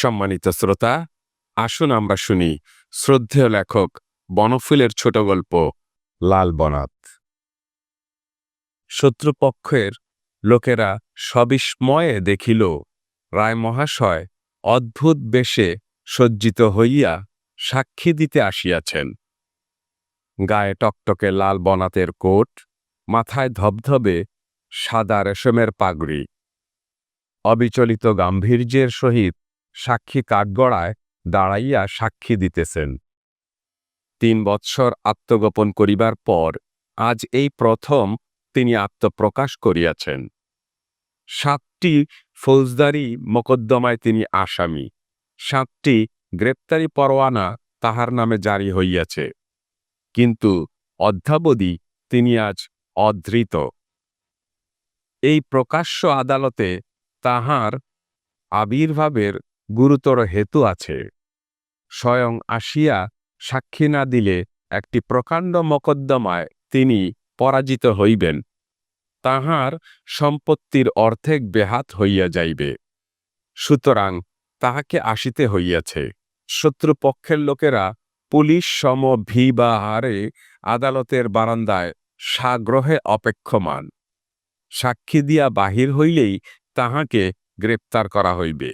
সম্মানিত শ্রোতা, আসুন আমরা শুনি শ্রদ্ধেয় লেখক বনফুলের ছোট গল্প, লাল বনাত শত্রুপক্ষের লোকেরা সবিস্ময়ে দেখিল, রায় মহাশয় অদ্ভুত বেশে সজ্জিত হইয়া সাক্ষী দিতে আসিয়াছেন। গায়ে টকটকে লাল বনাতের কোট, মাথায় ধবধবে সাদা রেশমের পাগড়ি। অবিচলিত গাম্ভীর্যের সহিত সাক্ষী কাঠগড়ায় দাঁড়াইয়া সাক্ষী দিতেছেন। তিন বৎসর আত্মগোপন করিবার পর আজ এই প্রথম তিনি আত্মপ্রকাশ করিয়াছেন। সাতটি ফৌজদারি মোকদ্দমায় তিনি আসামি। সাতটি গ্রেপ্তারি পরোয়ানা তাহার নামে জারি হইয়াছে। কিন্তু অধ্যাবধি তিনি আজ অধৃত। এই প্রকাশ্য আদালতে তাহার আবির্ভাবের গুরুতর হেতু আছে। স্বয়ং আসিয়া সাক্ষী না দিলে একটি প্রকাণ্ড মকদ্দমায় তিনি পরাজিত হইবেন। তাহার সম্পত্তির অর্ধেক বেহাত হইয়া যাইবে। সুতরাং তাহাকে আসিতে হইয়াছে। শত্রুপক্ষের লোকেরা পুলিশ সম ভি বা হারে আদালতের বারান্দায় সাগ্রহে অপেক্ষমান। সাক্ষী দিয়া বাহির হইলেই তাহাকে গ্রেপ্তার করা হইবে।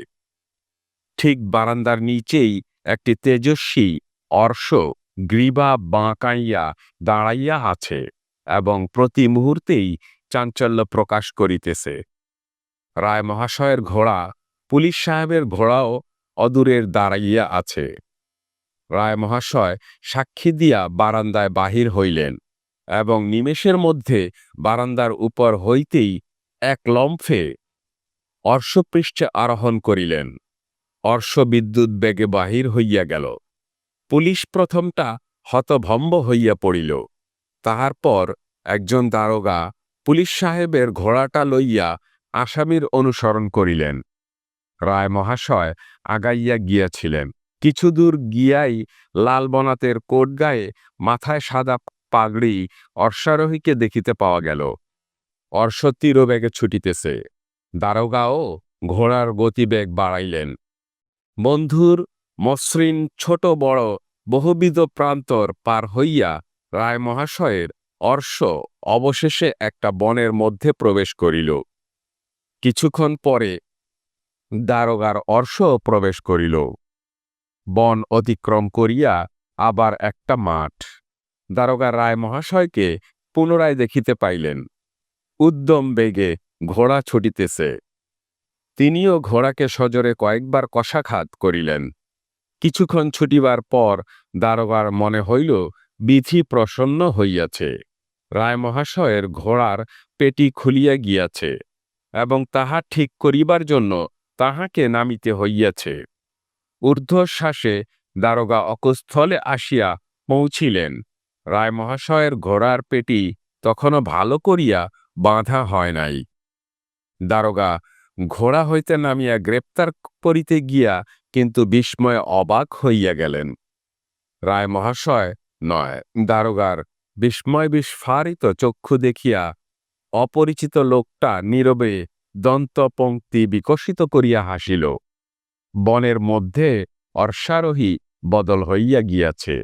ঠিক বারান্দার নিচেই একটি তেজস্বী অর্শ গ্রীবা বাঁকাইয়া দাঁড়াইয়া আছে এবং প্রতি মুহূর্তেই চাঞ্চল্য প্রকাশ করিতেছে। রায় মহাশয়ের ঘোড়া, পুলিশ সাহেবের ঘোড়াও অদূরের দাঁড়াইয়া আছে। রায় মহাশয় সাক্ষী দিয়া বারান্দায় বাহির হইলেন এবং নিমেষের মধ্যে বারান্দার উপর হইতেই এক লম্ফে অর্শপৃষ্ঠে আরোহণ করিলেন। অর্শ বিদ্যুৎ বেগে বাহির হইয়া গেল। পুলিশ প্রথমটা হতভম্ব হইয়া পড়িল। তাহার পর একজন দারোগা পুলিশ সাহেবের ঘোড়াটা লইয়া আসামির অনুসরণ করিলেন। রায় মহাশয় আগাইয়া গিয়াছিলেন। কিছু দূর গিয়াই লাল বনাতের কোট গায়ে মাথায় সাদা পাগড়ি অশ্বারোহীকে দেখিতে পাওয়া গেল। অর্শ তীরবেগে ছুটিতেছে। দারোগাও ঘোড়ার গতিবেগ বাড়াইলেন। বন্ধুর মসৃণ ছোট বড় বহুবিধ প্রান্তর পার হইয়া রায় মহাশয়ের অর্শ অবশেষে একটা বনের মধ্যে প্রবেশ করিল। কিছুক্ষণ পরে দারোগার অর্শ প্রবেশ করিল। বন অতিক্রম করিয়া আবার একটা মাঠ। দারোগা রায় মহাশয়কে পুনরায় দেখিতে পাইলেন। উদ্যম বেগে ঘোড়া ছুটিতেছে। তিনিও ঘোড়াকে সজরে কয়েকবার কষাঘাত করিলেন। কিছুক্ষণ ছুটিবার পর দারোগার মনে হইল, বিধি প্রসন্ন হইয়াছে। রায় মহাশয়ের ঘোড়ার পেটি খুলিয়া গিয়াছে এবং তাহা ঠিক করিবার জন্য তাহাকে নামিতে হইয়াছে। ঊর্ধ্বশ্বাসে দারোগা অকস্থলে আসিয়া পৌঁছিলেন। রায় মহাশয়ের ঘোড়ার পেটি তখনও ভালো করিয়া বাঁধা হয় নাই। দারোগা ঘোড়া হইতে নামিয়া গ্রেপ্তার করিতে গিয়া কিন্তু বিস্ময়ে অবাক হইয়া গেলেন। রায় মহাশয় নয়, দারোগার, বিস্ময় বিস্ফারিত চক্ষু দেখিয়া অপরিচিত লোকটা নীরবে দন্তপংক্তি বিকশিত করিয়া হাসিল। বনের মধ্যে অর্শারোহী বদল হইয়া গিয়াছে।